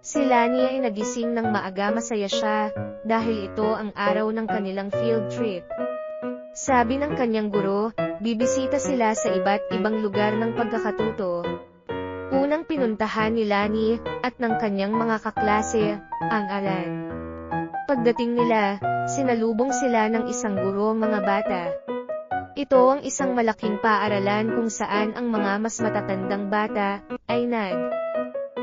Si Lani ay nagising ng maaga masaya siya dahil ito ang araw ng kanilang field trip. Sabi ng kanyang guro, bibisita sila sa iba't ibang lugar ng pagkakatuto. Unang pinuntahan ni Lani at ng kanyang mga kaklase, ang alan. Pagdating nila, sinalubong sila ng isang guro mga bata. Ito ang isang malaking paaralan kung saan ang mga mas matatandang bata ay nag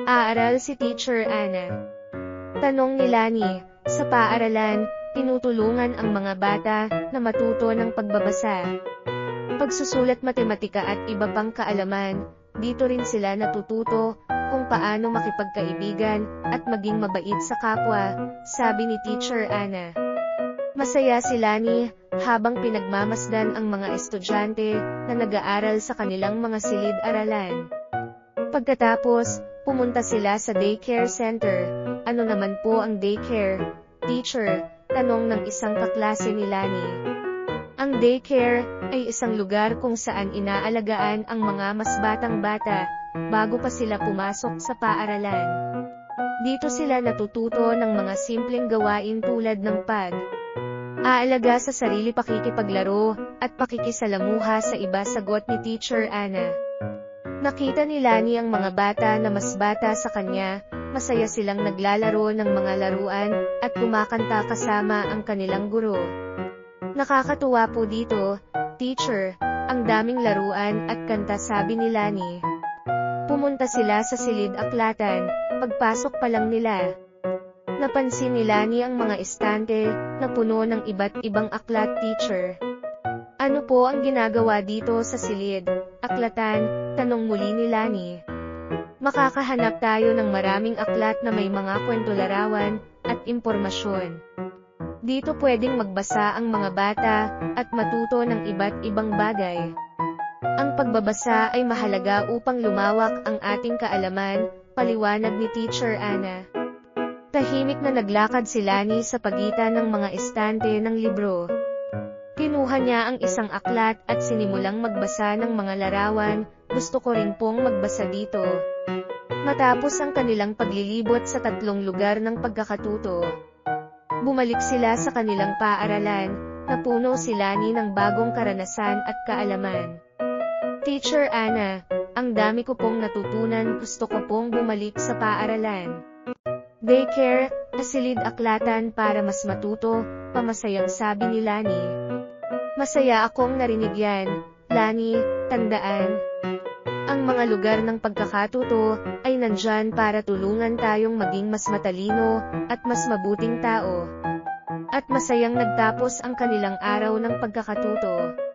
Aaral si Teacher Anna. Tanong ni Lani, sa paaralan, tinutulungan ang mga bata na matuto ng pagbabasa. Pagsusulat matematika at iba pang kaalaman, dito rin sila natututo kung paano makipagkaibigan at maging mabait sa kapwa, sabi ni Teacher Anna. Masaya si Lani habang pinagmamasdan ang mga estudyante na nag-aaral sa kanilang mga silid-aralan. Pagkatapos, pumunta sila sa daycare center. Ano naman po ang daycare? Teacher, tanong ng isang kaklase ni Lani. Ang daycare ay isang lugar kung saan inaalagaan ang mga mas batang bata bago pa sila pumasok sa paaralan. Dito sila natututo ng mga simpleng gawain tulad ng pag aalaga sa sarili pakikipaglaro at pakikisalamuha sa iba sagot ni Teacher Anna. Nakita ni Lani ang mga bata na mas bata sa kanya, masaya silang naglalaro ng mga laruan, at kumakanta kasama ang kanilang guro. Nakakatuwa po dito, teacher, ang daming laruan at kanta sabi ni Lani. Pumunta sila sa silid aklatan, pagpasok pa lang nila. Napansin ni Lani ang mga estante na puno ng iba't ibang aklat teacher. Ano po ang ginagawa dito sa silid? Aklatan, tanong muli ni Lani. Makakahanap tayo ng maraming aklat na may mga kwento larawan at impormasyon. Dito pwedeng magbasa ang mga bata at matuto ng iba't ibang bagay. Ang pagbabasa ay mahalaga upang lumawak ang ating kaalaman, paliwanag ni Teacher Anna. Tahimik na naglakad si Lani sa pagitan ng mga estante ng libro. Kinuha ang isang aklat at sinimulang magbasa ng mga larawan, gusto ko rin pong magbasa dito. Matapos ang kanilang paglilibot sa tatlong lugar ng pagkakatuto. Bumalik sila sa kanilang paaralan, napuno sila ni ng bagong karanasan at kaalaman. Teacher Anna, ang dami ko pong natutunan gusto ko pong bumalik sa paaralan. Daycare, asilid aklatan para mas matuto, pamasayang sabi ni Lani. Masaya akong narinig yan, Lani, tandaan. Ang mga lugar ng pagkakatuto ay nandyan para tulungan tayong maging mas matalino at mas mabuting tao. At masayang nagtapos ang kanilang araw ng pagkakatuto.